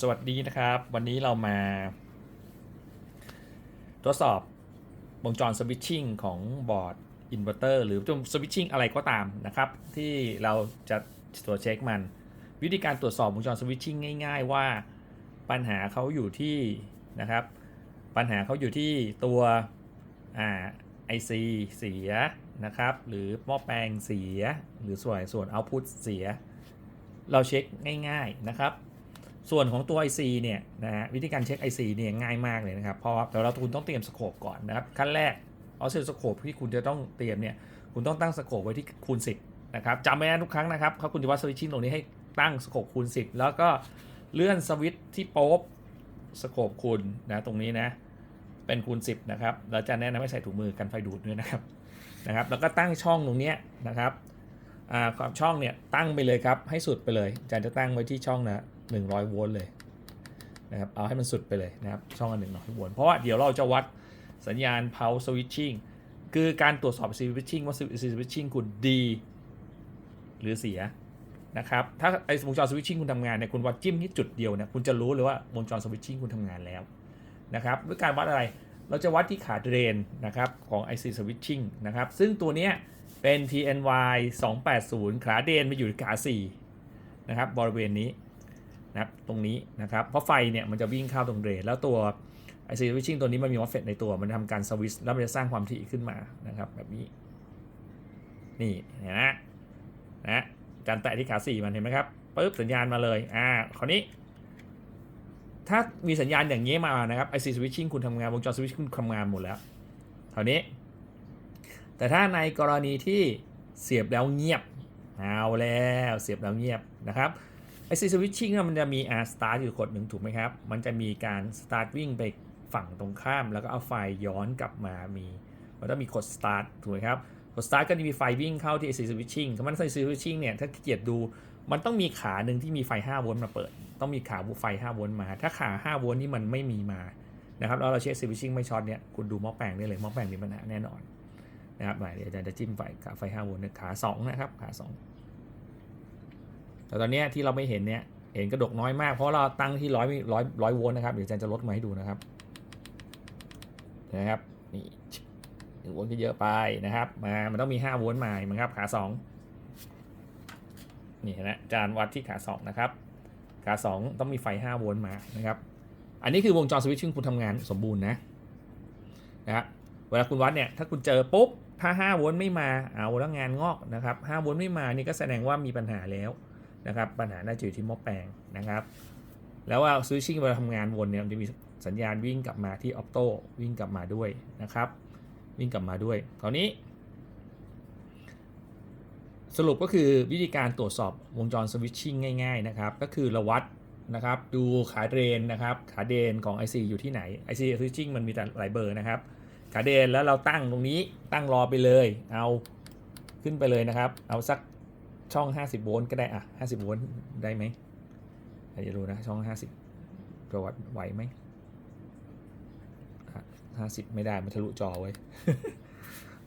สวัสดีนะครับ วันนี้เรามา ทดสอบวงจรสวิตชิ่งของบอร์ดอินเวอร์เตอร์หรือสวิตชิ่งอะไรก็ตามนะครับ ที่เราจะตรวจเช็คมัน วิธีการตรวจสอบวงจรสวิตชิ่งง่ายๆ ว่าปัญหาเขาอยู่ที่นะครับ ปัญหาเขาอยู่ที่ตัวอ่าไอซีเสียนะครับ หรือหม้อแปลงเสีย หรือส่วนส่วนเอาพุตเสีย เราเช็คง่าย ๆนะครับ ส่วนของตัว IC เนี่ยนะฮะวิธีการเช็ค IC เนี่ยง่ายมากเลยนะครับเพราะว่าแต่เราคุณต้องเตรียมสโคปก่อนนะครับขั้นแรกออสเซลสโคปที่คุณจะต้องเตรียมเนี่ยคุณต้องตั้งสโคปไว้ที่คูณ 10นะครับจำไว้นะทุกครั้งนะครับเขาคุณจะวัดสวิตชิ่งตรงนี้ให้ตั้งสโคปคูณ 10 แล้วก็เลื่อนสวิตช์ที่โป๊บสโคปคุณนะตรงนี้นะเป็นคูณ 10นะครับเราจะแนะนำให้ใส่ถุงมือกันไฟดูดด้วยนะครับนะครับแล้วก็ตั้งช่องตรงนี้นะครับอ่าความช่องเนี่ยตั้งไปเลยครับให้สุดไปเลยอาจารย์จะตั้งไว้ที่ช่องนะ 100 โวลต์เลยนะครับเอาให้มันสุดไปเลยนะครับช่องละ100โวลต์เพราะว่าเดี๋ยวเราจะวัดสัญญาณ power switching คือการตรวจสอบ switching ว่า switching คุณดีหรือเสียนะครับถ้าไอ้วงจร switching คุณทำงานเนี่ยคุณวัดจิ้มที่จุดเดียวเนี่ยคุณจะรู้เลยว่าวงจร switching คุณทำงานแล้วนะครับด้วยการวัดอะไรเราจะวัดที่ขาเดรนนะครับของ IC switching นะครับซึ่งตัวเนี้ยเป็น TNY 280 ขาเดนมาอยู่ที่ขา4นะครับบริเวณนี้ นะตรงนี้นะครับ เพราะไฟเนี่ยมันจะวิ่งเข้าตรงเรนแล้วตัว IC switching ตัวนี้มันมี MOSFET ในตัวมันทำการสวิตช์แล้วมันจะสร้างความถี่ขึ้นมานะครับแบบนี้ นี่เห็นไหมนะจานแตะที่ขา4มันเห็นไหมครับปุ๊บสัญญาณมาเลยอ่าคราวนี้ ถ้ามีสัญญาณอย่างนี้มานะครับ IC switching คุณทำงานวงจร switching คุณทำงานหมดแล้วคราวนี้ แต่ถ้าในกรณีที่เสียบแล้วเงียบเอาแล้วเสียบแล้วเงียบนะครับ ไอซีสวิตชิ่งมันจะมี R start อยู่กดหนึ่งถูกไหมครับ มันจะมีการ start วิ่งไปฝั่งตรงข้าม แล้วก็เอาไฟย้อนกลับมามี มันต้องมีกด start ถูกไหมครับกด start ก็จะมีไฟวิ่งเข้าที่ IC switching คำว่า IC switching เนี่ยถ้าเกียดดูมันต้องมีขาหนึ่งที่มีไฟ 5 โวลต์มาเปิด ต้องมีขาไฟ 5 โวลต์มา ถ้าขา 5 โวลต์นี่มันไม่มีมานะครับแล้วเราเช็ค switching ไม่ช็อตเนี่ยคุณดูหม้อแปลงได้เลยหม้อแปลงมีปัญหาแน่นอนนะครับเดี๋ยวอาจารย์จะจิ้มไฟขาไฟ 5 โวลต์ขา2นะครับขา 2 แต่ตอนนี้ที่เราไม่เห็นเนี่ยเห็นกระดกน้อยมากเพราะเราตั้งที่ร้อยร้อยร้อยโวลต์นะครับเดี๋ยวอาจารย์จะลดมาให้ดูนะครับนะครับนี่หนึ่งโวลต์ก็เยอะไปนะครับมามันต้องมี5โวลต์มาเหมือนครับขา2นี่นะอาจารย์วัดที่ขา2นะครับขา2ต้องมีไฟ5โวลต์มานะครับอันนี้คือวงจรสวิตช์ที่คุณทำงานสมบูรณ์นะนะครับเวลาคุณวัดเนี่ยถ้าคุณเจอปุ๊บถ้า5โวลต์ไม่มาเอาแล้วงานงอกนะครับ5โวลต์ไม่มานี่ก็แสดงว่ามีปัญหาแล้ว นะครับปัญหาน่าจะอยู่ที่หม้อแปลงนะครับ แล้วว่าสวิตชิ่งเวลาทำงานวนเนี่ยมันจะมีสัญญาณวิ่งกลับมาที่ออโต้วิ่งกลับมาด้วยนะครับ วิ่งกลับมาด้วยคราวนี้ สรุปก็คือวิธีการตรวจสอบวงจรสวิตชิ่งง่ายๆนะครับ ก็คือเราวัดนะครับดูขาเดรนนะครับขาเดนของ IC อยู่ที่ไหน IC switching มันมีแต่หลายเบอร์นะครับขาเดนแล้วเราตั้งตรงนี้ตั้งรอไปเลย เอาขึ้นไปเลยนะครับ เอาสัก ช่อง 50 โวลต์ก็ได้อะ50 โวลต์ได้ไหมเดี๋ยวดูนะ ช่อง 50จะวัดไหวไหม50 ไม่ได้มันทะลุจอไว้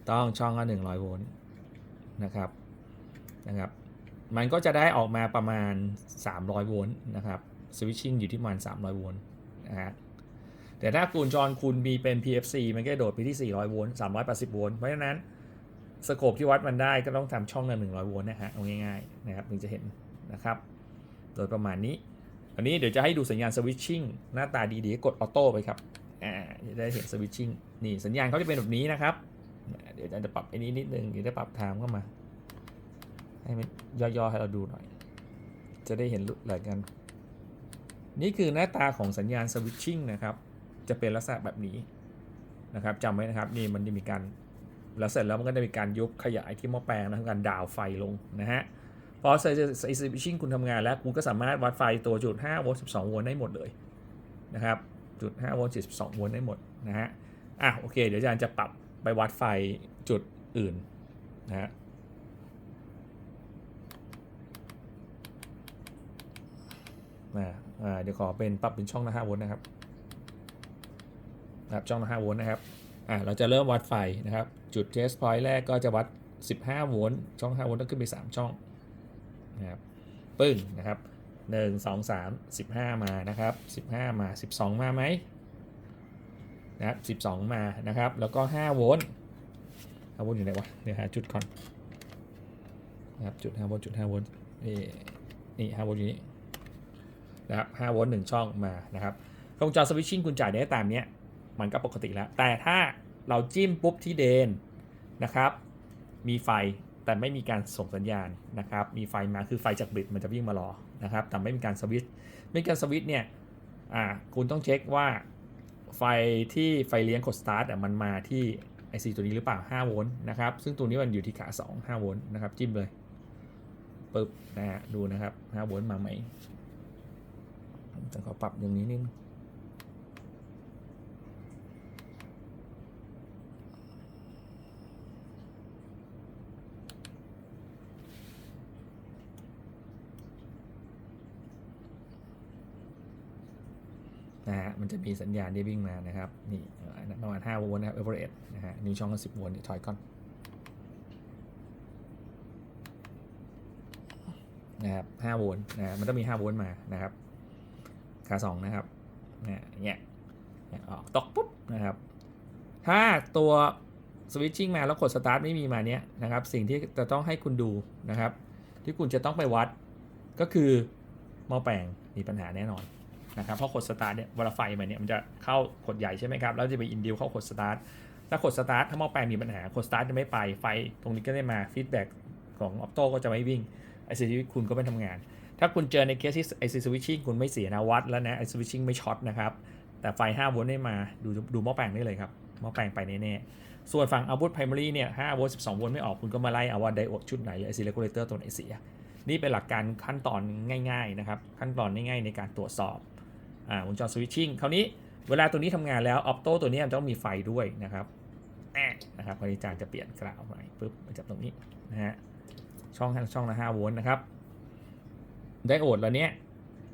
ต้องช่องละ100 โวลต์นะครับนะครับ มันก็จะได้ออกมาประมาณ 300 โวลต์นะครับสวิตชิ่งอยู่ที่ประมาณ 300 โวลต์นะฮะแต่ถ้าคูณจรคุณมีเป็น PFC มันก็จะโดดไปที่ 400 โวลต์ 380 โวลต์ เพราะฉะนั้น สโคปที่วัดมันได้ก็ต้องทำช่องละ100โวลต์นะฮะเอาง่ายๆนะครับถึงจะเห็นนะครับ โดยประมาณนี้ อันนี้เดี๋ยวจะให้ดูสัญญาณสวิตชิ่งหน้าตาดีๆ กดออโต้ไปครับอ่าจะได้เห็นสวิตชิ่งนี่สัญญาณเขาจะเป็นแบบนี้นะครับ เดี๋ยวจารย์จะปรับไอ้นี้นิดนึงเดี๋ยวจะปรับไทม์เข้ามา ให้มันย่อๆให้เราดูหน่อย จะได้เห็นหลายกัน นี่คือหน้าตาของสัญญาณสวิตชิ่งนะครับ จะเป็นลักษณะแบบนี้นะครับจำไว้นะครับนี่มันจะมีการ แล้วเสร็จแล้วมันก็จะมีการยกขยายที่หม้อแปลงนะทำการดาวไฟลงนะฮะพอไซไอซสวิชิ่งคุณทำงานแล้วคุณก็สามารถวัดไฟตัวจุด5โวลต์12โวลต์ได้หมดเลยนะครับจุด5โวลต์12โวลต์ได้หมดนะฮะอะโอเค เดี๋ยวอาจารย์จะปรับไปวัดไฟจุดอื่นนะฮะอ่าอ่าเดี๋ยวขอเป็นปรับเป็นช่องละ5โวลต์นะครับครับช่องละ5โวลต์นะครับ อ่าเราจะเริ่มวัดไฟนะครับ จุด test point แรกก็จะวัด 15 โวลต์ช่อง 5 โวลต์ต้องขึ้นไป 3 ช่องนะครับปึ้งนะครับหนึ่งสองสามานะครับสิบห้ามาสิบสองมาไหมนะครับสิบสองมานะครับ แล้วก็ห้าโวลต์ห้าโวลต์อยู่ไหนวะเดี๋ยวหาจุดก่อนนะครับจุดห้าโวลต์จุดห้าโวลต์นี่นี่ห้าโวลต์อยู่นี่นะครับห้าโวลต์หนึ่งช่องมานะครับวงจรสวิตชิ่งคุณจ่ายได้ตามเนี้ยมันก็ปกติแล้ว แต่ถ้า เราจิ้มปุ๊บที่เดนนะครับ มีไฟแต่ไม่มีการส่งสัญญาณนะครับ มีไฟมาคือไฟจากบริดมันจะวิ่งมารอนะครับ แต่ไม่มีการสวิตช์ไม่การสวิตช์เนี่ยอ่าคุณต้องเช็คว่าไฟที่ไฟเลี้ยงกดสตาร์ทอะมันมาที่ไอซีตัวนี้หรือเปล่า 5 โวลต์นะครับ ซึ่งตัวนี้มันอยู่ที่ขา 2 5 โวลต์นะครับ จิ้มเลยปึ๊บนะฮะดูนะครับ 5 โวลต์มาไหมจะขอปรับอย่างนี้นิดนึง นะฮะมันจะมีสัญญาณที่วิ่งมานะครับนี่ประมาณ5โวลต์นะครับ average นะฮะนี่ช่องละ10โวลต์นี่ถอยก่อนนะครับ5โวลต์นะฮะมันต้องมี5โวลต์มานะครับขา2นะครับนะเนี่ยเนี่ยออกตกปุ๊บนะครับ ถ้าตัวสวิตชิ่งมาแล้วกดสตาร์ทไม่มีมาเนี้ยนะครับ สิ่งที่จะต้องให้คุณดูนะครับ ที่คุณจะต้องไปวัดก็คือหม้อแปลงมีปัญหาแน่นอน นะครับเพราะกดสตาร์ทเนี่ยเวลาไฟมันเนี่ยมันจะเข้ากดใหญ่ใช่ไหมครับแล้วจะไปอินดิวเข้ากดสตาร์ทถ้ากดสตาร์ทถ้าหม้อแปลงมีปัญหา กดสตาร์ทจะไม่ไปไฟตรงนี้ก็ได้มาฟีดแบ็กของออ t โต้ก็จะไม่วิ่งไอซีสวิตคุณก็ไม่ทำงาน ถ้าคุณเจอในเคสที่ไอซีสวิตชิ่งคุณไม่เสียนะวัดแล้วนะไอซีสวิตชิ่งไม่ช็อตนะครับแต่ไฟ5โวลต์ไม่มาดูดูหม้อแปลงได้เลยครับหม้อแปลงไปแน่ๆส่วนฝั่งอาวุธ primary เนี่ย5โวลต์12โวลต์ไม่ออกคุณก็มาไล่เอาว่าไดโอดชุดไหนหรือไอซีเรกูเลเตอร์ตัวไหนเสียนี่เป็นหลักการขั้นตอนง่ายๆนะครับขั้นตอนง่ายๆในการตรวจสอบ อ่าวงจรสวิตชิ่งคราวนี้เวลาตัวนี้ทำงานแล้วออ t โต้ตัวนี้ต้องมีไฟด้วยนะครับแอะนะครับพอดีจานจะเปลี่ยนกราวใหม่ปุ๊บมาจากตรงนี้นะฮะช่องช่องละ5โวลต์นะครับไดโอดแล้วเนี้ย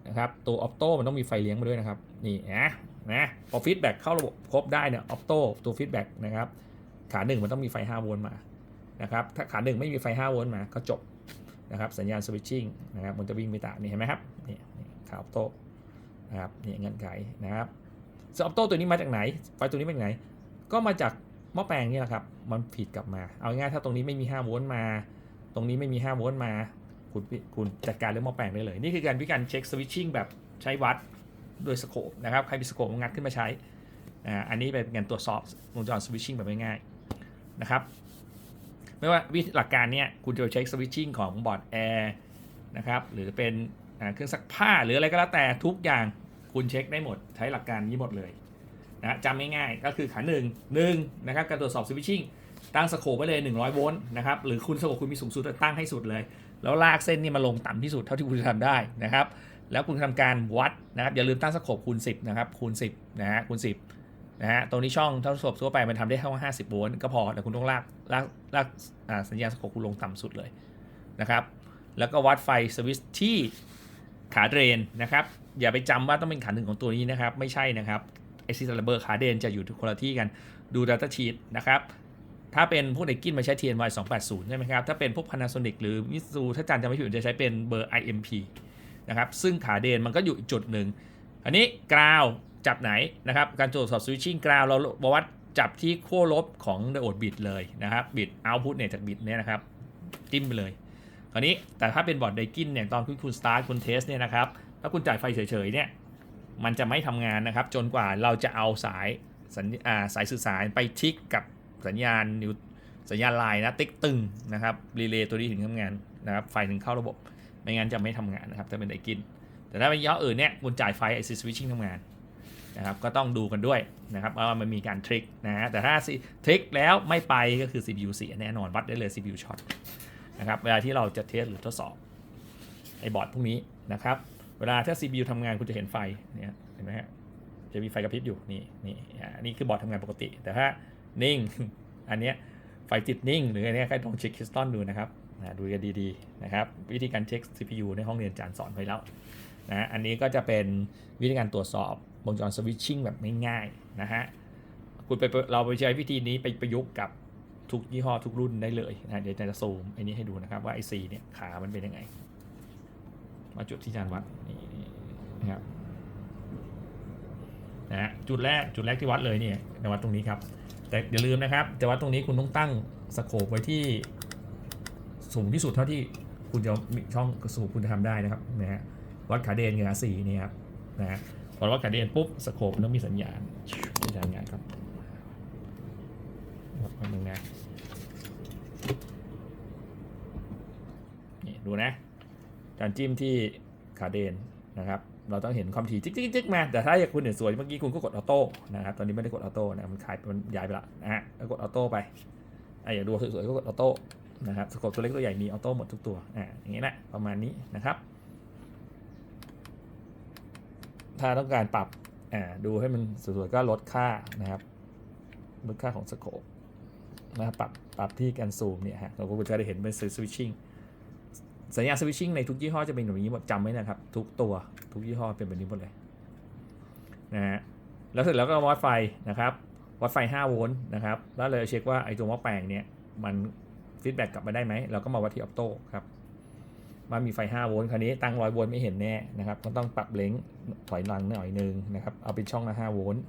นะครับตัวออ t โต้มันต้องมีไฟเลี้ยงมาด้วยนะครับนี่นะนะพอฟีดแบ็กเข้าระบบครบได้เนี่ยออ t โต้ตัวฟีดแบ็กนะครับขาหนึ่งมันต้องมีไฟ5โวลต์มานะครับถ้าขาหนึ่งไม่มีไฟ5โวลต์มาก็จบนะครับสัญญาณสวิตชิ่งนะครับมันจะวิ่งไปตามนี่เห็นไหมครับนี่ขาออ t โต้ นะครับนี่เงื่อนไขนะครับสออโต้ตัวนี้มาจากไหนไฟตัวนี้มาจากไหน ก็มาจากหม้อแปลงนี่แหละครับ มันผิดกลับมา เอาง่ายถ้าตรงนี้ไม่มี5โวลต์มา ตรงนี้ไม่มี5โวลต์มา คุณคุณจัดการเรื่องหม้อแปลงได้เลย นี่คือการวิการเช็คสวิตชิ่งแบบใช้วัดโดยสโคปนะครับ ใครมีสโคปงัดขึ้นมาใช้ อันนี้เป็นการตรวจสอบวงจรสวิตชิ่งแบบง่ายๆนะครับ ไม่ว่าวิธีหลักการเนี้ยคุณจะเช็คสวิตชิ่งของบอร์ดแอร์นะครับ หรือเป็น เครื่องซักผ้าหรืออะไรก็แล้วแต่ทุกอย่างคุณเช็คได้หมดใช้หลักการนี้หมดเลยนะจำง่ายๆก็คือขาหนึ่งหนึ่งนะครับการตรวจสอบสวิตชิ่งตั้งสโคปไว้เลย 100 โวลต์นะครับหรือคุณสโคปคุณมีสูงสุดตั้งให้สุดเลย แล้วลากเส้นนี่มาลงต่ำที่สุดเท่าที่คุณจะทำได้นะครับแล้วคุณทำการวัดนะครับอย่าลืมตั้งสโคปคูณ 10นะครับคูณ 10นะฮะคูณ 10นะฮะตรงนี้ช่องเท่าสโคปทั่วไปมันทำได้แค่า50 โวลต์ก็พอแต่คุณต้องลากลากลากสัญญาณสโคปคุณลงต่ำสุดเลยนะครับแล้วก็วัดไฟสวิตช์ที่ ขาเดรนนะครับ อย่าไปจำว่าต้องเป็นขาหนึ่งของตัวนี้นะครับ ไม่ใช่นะครับไอซีซัลเบอร์ขาเดรนจะอยู่คนละที่กันดู Data Sheet นะครับถ้าเป็นพวกไดกินมาใช้ TNY 280 ใช่ไหมครับ ถ้าเป็นพวก Panasonic หรือ Mitsu ถ้าจานจะไม่ผิดจะใช้เป็นเบอร์ IMP นะครับ ซึ่งขาเดนมันก็อยู่อีกจุดหนึ่ง อันนี้กราวจับไหนนะครับ การตรวจสอบสวิตชิ่งกราวเราบว่าจับที่ขั้วลบของไดโอดบิตเลยนะครับ บิตเอาพุตเนี่ยจากบิตเนี่ยนะครับ จิ้มไปเลย คราวนี้แต่ถ้าเป็นบอร์ดไดกินเนี่ยตอนคุณคุณสตาร์ทคุณเทสเนี่ยนะครับถ้าคุณจ่ายไฟเฉยๆเนี่ยมันจะไม่ทำงานนะครับ จนกว่าเราจะเอาสายสัญาสายสื่อสารไปทิกกับสัญญาณนิวสัญญาณไลน์นะติ๊กตึงนะครับรีเลย์ตัวนี้ถึงทำงานนะครับไฟถึงเข้าระบบ ไม่งั้นจะไม่ทำงานนะครับถ้าเป็นไดกิน แต่ถ้าเป็นย่ห้ออื่นเนี่ยคุณจ่ายไฟไอซีสวิตชิ่งทำงานนะครับก็ต้องดูกันด้วยนะครับว่ามันมีการทริกนะฮะแต่ถ้าทริกแล้วไม่ไปก็คือ CPU เสียแน่นอนวัดได้เลย CPU ช็อต นะครับเวลาที่เราจะเทสหรือทดสอบไอบอร์ดพวกนี้นะครับเวลาถ้า CPU ทำงานคุณจะเห็นไฟเนี่ยเห็นไหมฮะจะมีไฟกระพริบอยู่นี่นี่อ่านี่คือบอร์ดทำงานปกติ แต่ถ้านิ่งอันเนี้ยไฟติดนิ่ง หรืออันเนี้ยใครลองเช็คคริสตัลดูนะครับดูกันดีๆนะครับวิธีการเช็ค CPU ในห้องเรียนอาจารย์สอนไว้แล้วนะอันนี้ก็จะเป็นวิธีการตรวจสอบวงจรสวิตชิ่งแบบง่ายๆนะฮะคุณไปเราไปใช้วิธีนี้ไปประยุกต์กับ ทุกยี่ห้อทุกรุ่นได้เลยนะเดี๋ยวจะซูมไอ้นี้ให้ดูนะครับว่าไอซีเนี่ยขามันเป็นยังไง มาจุดที่อาจารย์วัดนี่นะครับนะฮะจุดแรกจุดแรกที่วัดเลยเนี่ยจะวัดตรงนี้ครับ แต่อย่าลืมนะครับจะวัดตรงนี้คุณต้องตั้งสโคปไว้ที่สูงที่สุดเท่าที่คุณจะมีช่องสูงคุณจะทำได้นะครับนะฮะวัดขาเดนกับขาสี่นี่ครับนะฮะพอวัดขาเดนปุ๊บสโคปมันต้องมีสัญญาณสัญญาณงานครับวัดแป๊บนึงนะนี่ดูนะ การจิ้มที่ขาเดนนะครับ เราต้องเห็นความถี่จิ๊กจิ๊กมา แต่ถ้าอยากคุณเห็นสวยเมื่อกี้คุณก็กดออโต้นะครับ ตอนนี้ไม่ได้กดออโต้นะ มันขายมันย้ายไปละนะฮะกดออโต้ไปอะอยากดูสวยๆก็กดออโต้นะครับสกปตัวเล็กตัวใหญ่มีออโต้หมดทุกตัวอ่าอย่างนี้แหละประมาณนี้นะครับ ถ้าต้องการปรับอ่าดูให้มันสวยๆก็ลดค่านะครับลดค่าของสโคปนะครับปรับปรับที่การซูมเนี่ยฮะเราก็จะได้เห็นเป็นสวิตชิ่ง สัญญาณสวิตชิ่งในทุกยี่ห้อจะเป็นแบบนี้หมดจำไว้นะครับ ทุกตัวทุกยี่ห้อเป็นแบบนี้หมดเลยนะฮะแล้วเสร็จแล้วก็วัดไฟนะครับ วัดไฟ 5 โวลต์นะครับ แล้วเลยเช็คว่าไอ้ตัวหม้อแปลงเนี่ยมันฟีดแบ็กกลับมาได้ไหมเราก็มาวัดที่ออโต้ครับว่ามีไฟ 5 โวลต์คราวนี้ตั้งร้อยโวลต์ไม่เห็นแน่นะครับก็ต้องปรับเลงถอยหลังหน่อยนึงนะครับเอาเป็นช่องละ5โวลต์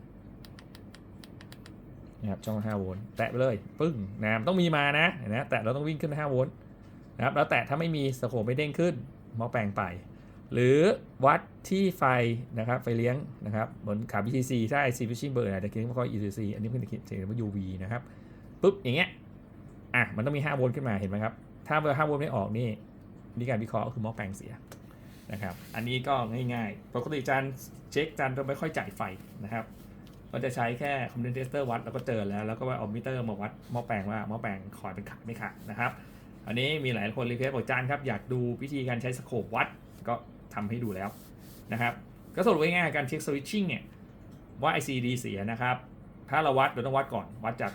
นะครับช่องละ5โวลต์แตะไปเลยปึ้งนะต้องมีมานะนไหมแตะเราต้องวิ่งขึ้น5โวลต์ นะครับ แล้วแต่ถ้าไม่มีสโคปไม่เด้งขึ้นหม้อแปลงไป หรือวัดที่ไฟนะครับไฟเลี้ยงนะครับบนขา BTC ถ้า IC Fishing เบอร์อาจจะคิดว่า ECC อันนี้เพิ่งจะคิดเห็นว่า UV นะครับปุ๊บอย่างเงี้ยอะมันต้องมี 5 โวลต์ขึ้นมาเห็นไหมครับ ถ้าเบอร์5โวลต์ไม่ออกนี่นี่การวิเคราะห์ก็คือหม้อแปลงเสียนะครับ อันนี้ก็ง่ายๆ ปกติจานเช็คจานจะไม่ค่อยจ่ายไฟนะครับ ก็จะใช้แค่คอมเพนเซอร์วัดแล้วก็เจอแล้ว แล้วก็เอามิเตอร์มาวัดหม้อแปลงว่าหม้อแปลงคอยเป็นขาดไม่ขาดนะครับ อันนี้มีหลายคนรีเควสบอกจานครับอยากดูวิธีการใช้สโคปวัดก็ทำให้ดูแล้วนะครับก็สรุปง่ายๆการเช็คสวิตชิ่งเนี่ยว่า ICD เสียนะครับ ถ้าเราวัดเราต้องวัดก่อนวัดจาก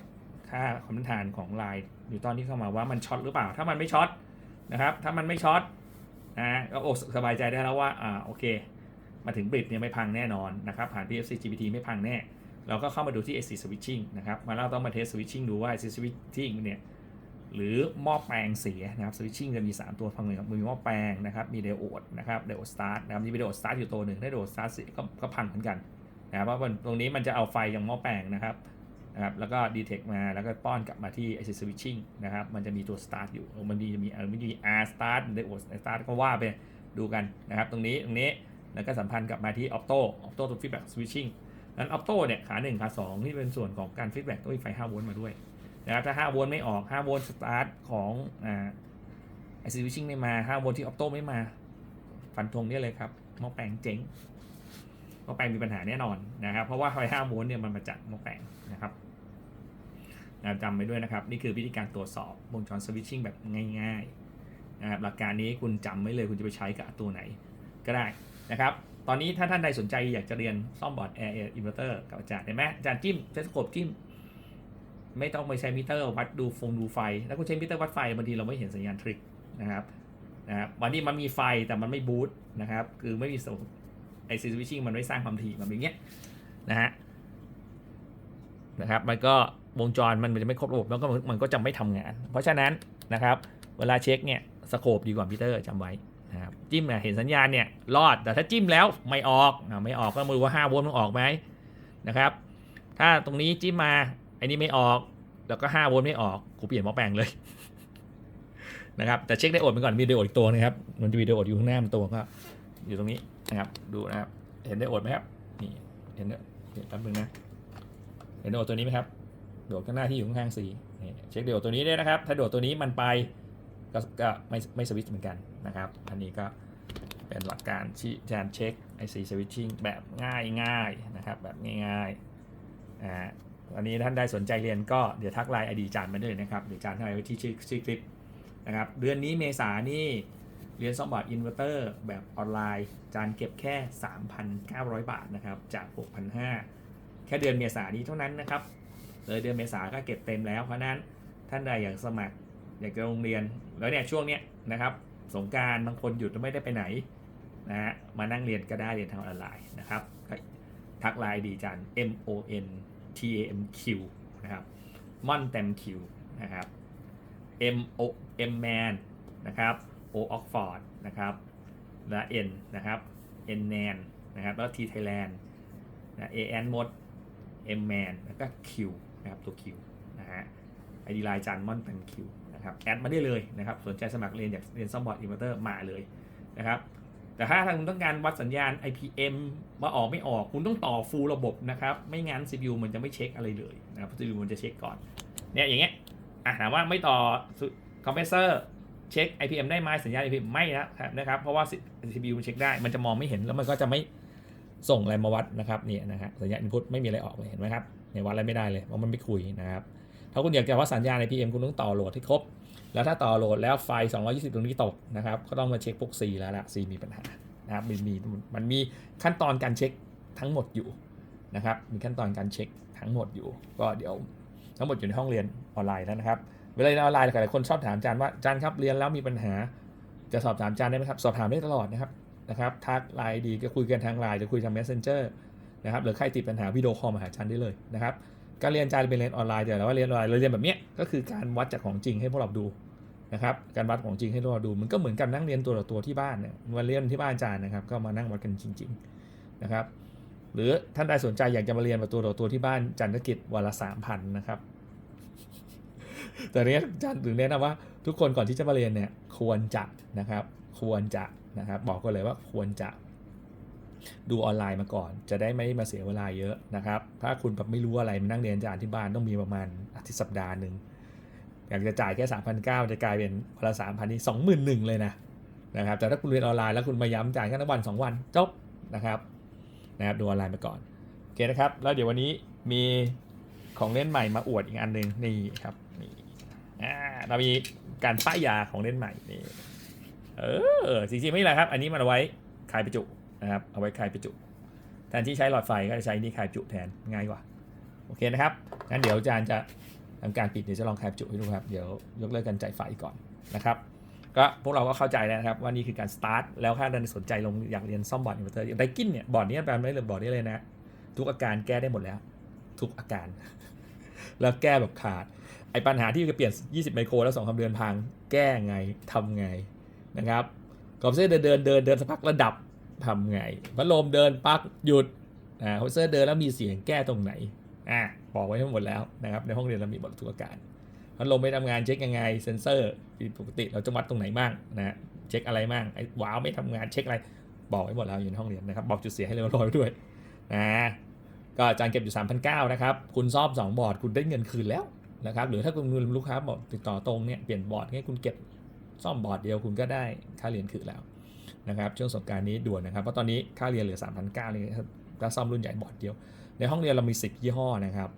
ค่าความต้านทานของลายนิวตันที่เข้ามาว่ามันช็อตหรือเปล่า ถ้ามันไม่ช็อตนะครับถ้ามันไม่ช็อตนะก็โอ้สบายใจได้แล้วว่าอ่าโอเค มาถึงบริดเนี่ยไม่พังแน่นอนนะครับผ่าน PFC GPT ไม่พังแน่ เราก็เข้ามาดูที่ IC switching นะครับมาเราต้องมาเทส switching ดูว่า IC switching เนี่ย หรือหม้อแปลงเสียนะครับสวิตชิ่งจะมี 3 ตัวฟังเลยครับมีหม้อแปลงนะครับมีเดโอดนะครับเดโอดสตาร์ทนะครับมีเดโอดสตาร์ทอยู่ตัวหนึ่งถ้าเดโอดสตาร์ทเสียก็ก็พังเหมือนกันนะครับเพราะว่าตรงนี้มันจะเอาไฟจากหม้อแปลงนะครับนะครับแล้วก็ดีเทคมาแล้วก็ป้อนกลับมาที่ไอซีสวิตชิ่งนะครับมันจะมีตัวสตาร์ทอยู่ มันมีมีมันมี R start เดโอดสตาร์ทก็ว่าไปดูกันนะครับตรงนี้ตรงนี้แล้วก็สัมพันธ์กลับมาที่ออโต้ออโต้ตัวฟีดแบ็กสวิตชิ่งนั้นออโต้เนี่ยขา1ขา2นี่เป็นส่วนของการฟีดแบ็กต้องมีไฟ5โวลต์มาด้วย นะครับถ้า 5 โวลต์ไม่ออก 5 โวลต์สตาร์ทของไอซีวิชิ่งไม่มา 5 โวลต์ที่ออโต้ไม่มา ฟันธงเนี่ยเลยครับหม้อแปลงเจ๊งหม้อแปลงมีปัญหาแน่นอนนะครับ เพราะว่าไฟ 5 โวลต์เนี่ยมันมาจากหม้อแปลงนะครับจำไว้ด้วยนะครับ นี่คือวิธีการตรวจสอบวงจรสวิตชิ่งแบบง่ายๆนะครับหลักการนี้คุณจำไว้เลยคุณจะไปใช้กับตัวไหนก็ได้นะครับตอนนี้ถ้าท่านใดสนใจอยากจะเรียนซ่อมบอร์ดแอร์อินเวอร์เตอร์กับอาจารย์เห็นไหมอาจารย์จิ้มเทสโคปจิ้ม ไม่ต้องไปใช้มิเตอร์วัดดูฟงดูไฟ แล้วคุณใช้มิเตอร์วัดไฟบางทีเราไม่เห็นสัญญาณทริกนะครับนะครับวันนี้มันมีไฟแต่มันไม่บูตนะครับคือไม่มีส่งไอซีสวิชชิ่งมันไม่สร้างความถี่แบบอย่างเงี้ยนะฮะนะครับมันก็วงจรมันจะไม่ครบระบบแล้วก็มันก็จะไม่ทำงาน เพราะฉะนั้นนะครับเวลาเช็คเนี่ยสโคปดีกว่ามิเตอร์จำไว้นะครับจิ้มเนี่ยเห็นสัญญาณเนี่ยรอดแต่ถ้าจิ้มแล้วไม่ออกไม่ออกก็มือว่า5โวลต์มันออกไหมนะครับถ้าตรงนี้จิ้มมา อ้นี่ไม่ออก แล้วก็5โวลต์ไม่ออกกูเปลี่ยนหม้อแปลงเลยนะครับแต่เช็คไดโอดไปก่อนมีไดโอดอีกตัวนะครับมันจะมีไดโอดอยู่ข้างหน้ามันตัวก็อยู่ตรงนี้นะครับดูนะครับ เห็นไดโอดไหมครับนี่เห็นเดี๋ยวแป๊บนึงนะเห็นไดโอดตัวนี้ไหมครับไดโอดข้างหน้าที่อยู่ข้างๆสีเช็คไดโอดตัวนี้ด้วยนะครับ ถ้าไดโอดตัวนี้มันไปก็ก็ไม่ไม่สวิตช์เหมือนกันนะครับ อันนี้ก็เป็นหลักการที่การเช็ค IC switching แบบง่ายๆนะครับแบบง่ายๆอ่า อันนี้ท่านได้สนใจเรียนก็เดี๋ยวทักไลน์อดีจานมาด้วยนะครับเดี๋ยวจานให้ไว้ที่ชื่อชื่อคลิปนะครับเดือนนี้เมษานี่เรียนซ่อมบอร์ดอินเวอร์เตอร์แบบออนไลน์ จานเก็บแค่ 3,900 บาทนะครับจาก 6,500 แค่เดือนเมษานี้เท่านั้นนะครับเลยเดือนเมษาก็เก็บเต็มแล้วเพราะนั้นท่านใดอยากสมัครอยากจะโรงเรียนแล้วเนี่ยช่วงเนี้ยนะครับสงการบางคนหยุดไม่ได้ไปไหนนะฮะมานั่งเรียนก็ได้เรียนทางออนไลน์นะครับทักไลน์ดีจัน M O N T A M Q นะครับมอนเต็ม Q นะครับ M O M Man นะครับ O Oxford นะครับและ N นะครับ N NAN นะครับแล้ว T Thailand นะ A N Mod M Man แล้วก็ Q นะครับตัว Q นะฮะไอดีไลน์จานมอนเป็น Q นะครับแอดมาได้เลยนะครับสนใจสมัครเรียนอยากเรียนซ่อมบอร์ดอินเวอร์เตอร์มาเลยนะครับ แต่ถ้าทาคุณต้องการวัดสัญญาณ IPM ว่าออกไม่ออก คุณต้องต่อฟูลระบบนะครับ ไม่งั้น CPU มันจะไม่เช็คอะไรเลยนะครับ CPU มันจะเช็คก่อน เนี่ยอย่างเงี้ยอะถามว่าไม่ต่อคอมเพรสเซอร์เช็ค IPM ได้ไหมสัญญาณ IPM ไม่นะครับนะครับ เพราะว่า CPU มันเช็คได้ มันจะมองไม่เห็นแล้วมันก็จะไม่ส่งอะไรมาวัดนะครับเนี่ยนะฮะสัญญาณ input ไม่มีอะไรออกเลยเห็นไหมครับเนี่ยวัดอะไรไม่ได้เลยเพราะมันไม่คุยนะครับถ้าคุณอยากจะวัดสัญญาณ IPM คุณต้องต่อโหลดให้ครบ แล้วถ้าต่อโหลดแล้วไฟ 220 ตรงนี้ตกนะครับ ก็ต้องมาเช็คพวก C แล้วละ C มีปัญหานะครับมันมีมันมีขั้นตอนการเช็คทั้งหมดอยู่นะครับ มีขั้นตอนการเช็คทั้งหมดอยู่ ก็เดี๋ยวทั้งหมดอยู่ในห้องเรียนออนไลน์แล้วนะครับ เวลาเรียนออนไลน์หลายคนชอบถามอาจารย์ว่าอาจารย์ครับเรียนแล้วมีปัญหา จะสอบถามอาจารย์ได้ไหมครับ สอบถามได้ตลอดนะครับนะครับทักไลน์ดีก็คุยกันทางไลน์จะคุยทาง messenger นะครับหรือใครติดปัญหาวิดีโอคอลมาหาอาจารย์ได้เลยนะครับการเรียนอาจารย์เป็นเรียนออนไลน์แต่ว่าเรียนออนไลน์เราเรียนแบบเนี้ยก็คือการวัดจากของจริงให้พวกเราดู นะครับการวัดของจริงให้เราดูมันก็เหมือนกับนั่งเรียนตัวต่อตัวที่บ้านเนี่ยวันเรียนที่บ้านอาจารย์นะครับ ก็มานั่งวัดกันจริง ๆนะครับ หรือท่านใดสนใจอยากจะมาเรียนแบบตัวต่อตัวที่บ้านจันทกิจวันละสามพันนะครับแต่เนี้ยอาจารย์ถึงแนะนำว่าทุกคนก่อนที่จะมาเรียนเนี่ยควรจะนะครับ ควรจะนะครับ บอกกันเลยว่าควรจะดูออนไลน์มาก่อน จะได้ไม่มาเสียเวลาเยอะนะครับ ถ้าคุณแบบไม่รู้อะไรมานั่งเรียนอาจารย์ที่บ้านต้องมีประมาณอาทิตย์สัปดาห์หนึ่ง อยากจะจ่ายแค่สามพันเก้าจะกลายเป็นวันละสามพันนี่สองหมื่นหนึ่งเลยนะนะครับแต่ถ้าคุณเรียนออนไลน์แล้วคุณมาย้ำจ่ายแค่วันสองวันจบนะครับนะครับดูออนไลน์ไปก่อนโอเคนะครับ แล้วเดี๋ยววันนี้มีของเล่นใหม่มาอวดอีกอันหนึ่งนี่ครับนี่อ่าเรามีการป้ายยาของเล่นใหม่นี่เออจริงๆไม่ไรครับ อันนี้มันเอาไว้ขายประจุนะครับเอาไว้คลายประจุแทนที่ใช้หลอดไฟก็จะใช้นี่คลายประจุแทนง่ายกว่าโอเคนะครับงั้นเดี๋ยวอาจารย์จะ ทำการปิดเดี๋ยวจะลองแคปจุให้ดูครับ เดี๋ยวยกเลิกการจ่ายไฟก่อนนะครับ ก็พวกเราก็เข้าใจแล้วนะครับว่านี่คือการสตาร์ทแล้วถ้าท่านสนใจลงอยากเรียนซ่อมบอร์ดอินเวอร์เตอร์ไดกินเนี่ยบอร์ดนี้แปลไม่เลยบอร์ดนี้เลยนะ ทุกอาการแก้ได้หมดแล้ว ทุกอาการ แล้วแก้แบบขาด ไอ้ปัญหาที่จะเปลี่ยน 20 ไมโครแล้วสองคำเดือนพังแก้ไงทำไงนะครับกอบเซอร์เดินเดินเดินเดินสักพักระดับทำไงพัดลมเดินปักหยุดอ่าโฮเซอร์เดินแล้วมีเสียงแก้ตรงไหน อ่าบอกไว้ทั้งหมดแล้วนะครับในห้องเรียนเรามีบททุกอาการพัดลมไม่ทำงานเช็คยังไงเซนเซอร์ผิดปกติเราจะวัดตรงไหนบ้างนะเช็คอะไรบ้างไอ้วาวไม่ทำงานเช็คอะไรบอกไว้หมดแล้วอยู่ในห้องเรียนนะครับบอกจุดเสียให้เรียบร้อยด้วยนะก็อาจารย์เก็บอยู่3 0 0นะครับคุณซ่อม2 บอร์ดคุณได้เงินคืนแล้วนะครับหรือถ้าคุณลูกค้าบอกติดต่อตรงเนี่ยเปลี่ยนบอร์ดให้คุณเก็บซ่อมบอร์ดเดียวคุณก็ได้ค่าเรียนคืนแล้วนะครับช่วงสงการนี้ด่วนนะครับเพราะตอนนี้ค่าเรียนเหลือ3,900เลยถ้าซ่อมรุ่นใหญ่บอร์ดเดียว ในห้องเรียนเรามี 10 ยี่ห้อนะครับ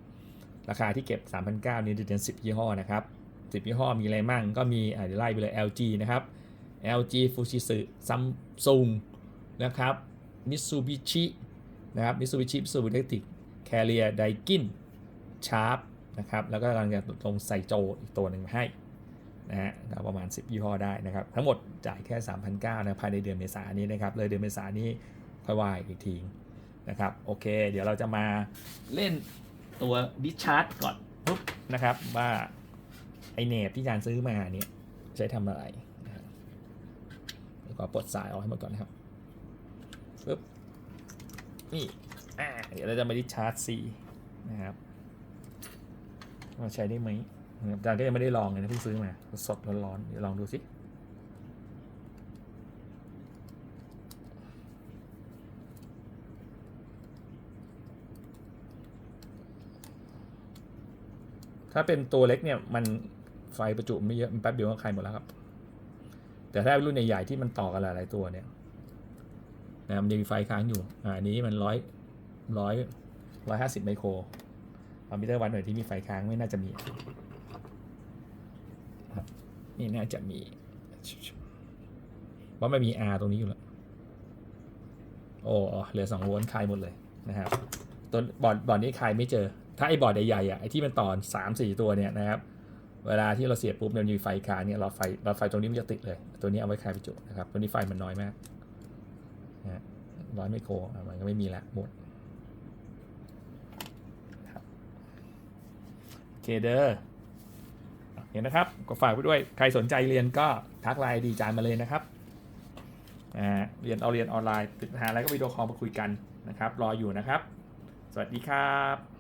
ราคาที่เก็บ 3,900นี้จะเป็น10 ยี่ห้อนะครับ 10 ยี่ห้อมีอะไรมั่งก็มีเดี๋ยวไล่ไปเลย LG นะครับ LG Fujitsu Samsung นะครับ Mitsubishi นะครับ Mitsubishi Mitsubishi Electric Carrier Daikin Sharp นะครับ แล้วก็กำลังจะลงใส่โจอีกตัวหนึ่งมาให้นะฮะประมาณ 10 ยี่ห้อได้นะครับ ทั้งหมดจ่ายแค่ 3,900นะภายในเดือนเมษายนนี้นะครับ เลยเดือนเมษายนนี้ค่อยว่าอีกที นะครับโอเค เดี๋ยวเราจะมาเล่นตัวดิชาร์ดก่อนปุ๊บนะครับว่าไอเนตที่อาจารย์ซื้อมาเนี่ยใช้ทำอะไรนะครับเดี๋ยวก็ปลดสายออกให้หมดก่อนนะครับปุ๊บนี่อ่าเดี๋ยวเราจะมาดิชาร์ด C นะครับว่าใช้ได้ไหมอาจารย์ก็ยังไม่ได้ลองเลยนะเพิ่งซื้อมาสดร้อนๆเดี๋ยวลองดูสิ ถ้าเป็นตัวเล็กเนี่ยมันไฟประจุไม่เยอะมันแป๊บเดียวก็คายหมดแล้วครับ แต่ถ้ารุ่นใหญ่ๆที่มันต่อกันหลายๆตัวเนี่ยนะมันจะมีไฟค้างอยู่อ่าอันนี้มันร้อยร้อยร้อยห้าสิบไมโครคอมพิวเตอร์วัดหน่วยที่มีไฟค้างไม่น่าจะมีนี่น่าจะมีเพราะไม่มี R ตรงนี้อยู่แล้วโอ้เหลือ2โวลต์คายหมดเลยนะครับตัวบอร์ดบอร์ดนี้คายไม่เจอ ถ้าไอ้บอร์ดใหญ่ๆอะไอ้ที่มันต่อสามสี่ตัวเนี่ยนะครับเวลาที่เราเสียบปุ๊บเนี่ยมันมีไฟคาเนี่ยเราไฟเราไฟตรงนี้มันจะติดเลย ตัวนี้เอาไว้คายประจุนะครับตัวนี้ไฟมันน้อยมากนะฮะร้อยไมโครมันก็ไม่มีละหมดโอเคเด้อเห็นนะครับก็ฝากไว้ด้วยใครสนใจเรียนก็ทักไลน์ดีจานมาเลยนะครับเรียนเอาเรียนออนไลน์ติดหาอะไรก็วิดีโอคอลมาคุยกันนะครับ รออยู่นะครับ สวัสดีครับ